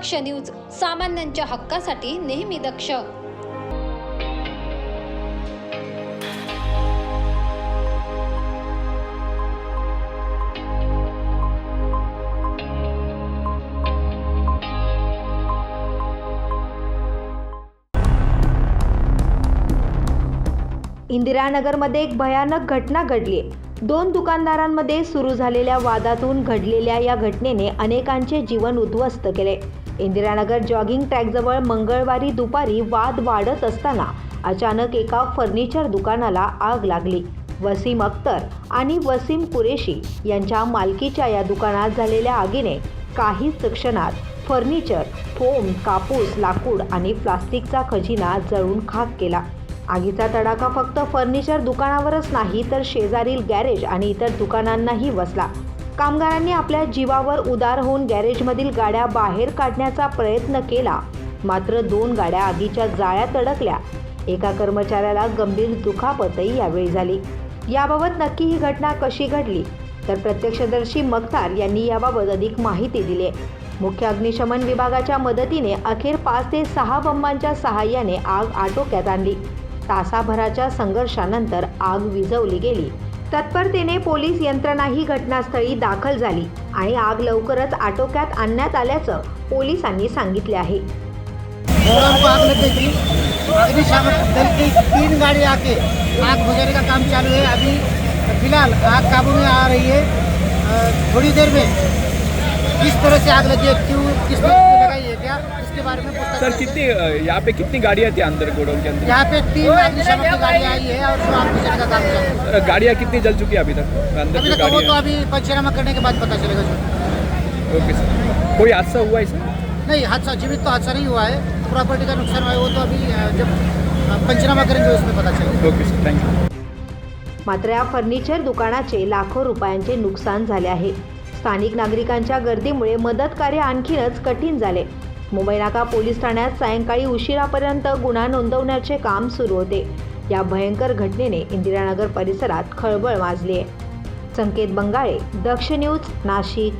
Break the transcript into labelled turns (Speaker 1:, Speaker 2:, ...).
Speaker 1: दक्ष news सामान्यांच्या हक्कासाठी नेहमी दक्ष.
Speaker 2: इंदिरानगरमध्ये एक भयानक घटना घडली. दोन दुकानदारांमध्ये सुरू झालेल्या वादातून घडलेल्या या घटनेने अनेकांचे जीवन उद्ध्वस्त केले. इंदिरानगर जॉगिंग ट्रॅकजवळ मंगळवारी दुपारी वाद वाढत असताना अचानक एका फर्निचर दुकानाला आग लागली. वसीम अख्तर आणि वसीम कुरेशी यांच्या मालकीच्या या दुकानात झालेल्या आगीने काहीच क्षणात फर्निचर फोम कापूस लाकूड आणि प्लास्टिकचा खजिना जळून खाक केला. आगीचा तडाखा फक्त फर्निचर दुकानावरच नाही तर शेजारील गॅरेज आणि इतर दुकानांनाही बसला. कामगारांनी आपल्या जीवावर उदार होऊन गॅरेजमधील गाड्या बाहेर काढण्याचा प्रयत्न केला. मात्र दोन गाड्या आगीच्या जाळ्यात अडकल्या एका कर्मचाऱ्याला गंभीर दुखापतही यावेळी झाली. याबाबत नक्की ही घटना कशी घडली? तर प्रत्यक्षदर्शी मक्तार यांनी याबाबत अधिक माहिती दिली आहे. मुख्य अग्निशमन विभागाच्या मदतीने अखेर पाच ते सहा बंबांच्या सहाय्याने आग आटोक्यात आणली. तासाभराच्या संघर्षानंतर आग विझवली गेली. तत्परतेने पोलीस यंत्रणाही घटनास्थळी दाखल झाली आणि आग लवकरच आटोक्यात आणण्यात आल्याचं पोलिसांनी सांगितले आहे.
Speaker 3: अग्निशामक दल की तीन गाड़ी आके आग बुझाने का काम चालू है अभी फिलहाल आग काबू में आ रही है थोड़ी देर में किस तरह से आग लगी है. क्यों किस इसके बारे में
Speaker 4: सर। कितनी यहाँ पे कितनी गाड़ियाँ थी अंदर गोडाउन के अंदर?
Speaker 3: यहाँ पे तीन अग्निशामक की गाड़ी आई है और बुझाने का काम चालू
Speaker 4: गाड़ियाँ कितनी जल चुकी है अभी तक? अंदर
Speaker 3: अभी तक वो तो
Speaker 4: गाड़ियाँ
Speaker 3: अभी पंचनामा करने के बाद पता चलेगा जो।
Speaker 4: Okay sir. कोई हादसा हुआ है सर
Speaker 3: नहीं हादसा जीवित तो हादसा नहीं हुआ है। प्रॉपर्टी का नुकसान हुआ है वो तो अभी जब पंचनामा करेंगे उसमें पता चलेगा।
Speaker 4: ओके सर थँक्यू
Speaker 2: मात्र या फर्निचर दुकानाचे लाखो रुपयांचे नुकसान झाले आहे. स्थानिक नागरिकांच्या गर्दीमुळे मदत कार्य आणखीनच कठीण झाले. मुंबई नाका पोलीस ठाण्यात सायंकाळी उशिरापर्यंत गुन्हा नोंदवण्याचे काम सुरू होते. या भयंकर घटनेने इंदिरानगर परिसरात खळबळ माजली आहे संकेत बंगाळे दक्ष न्यूज नाशिक.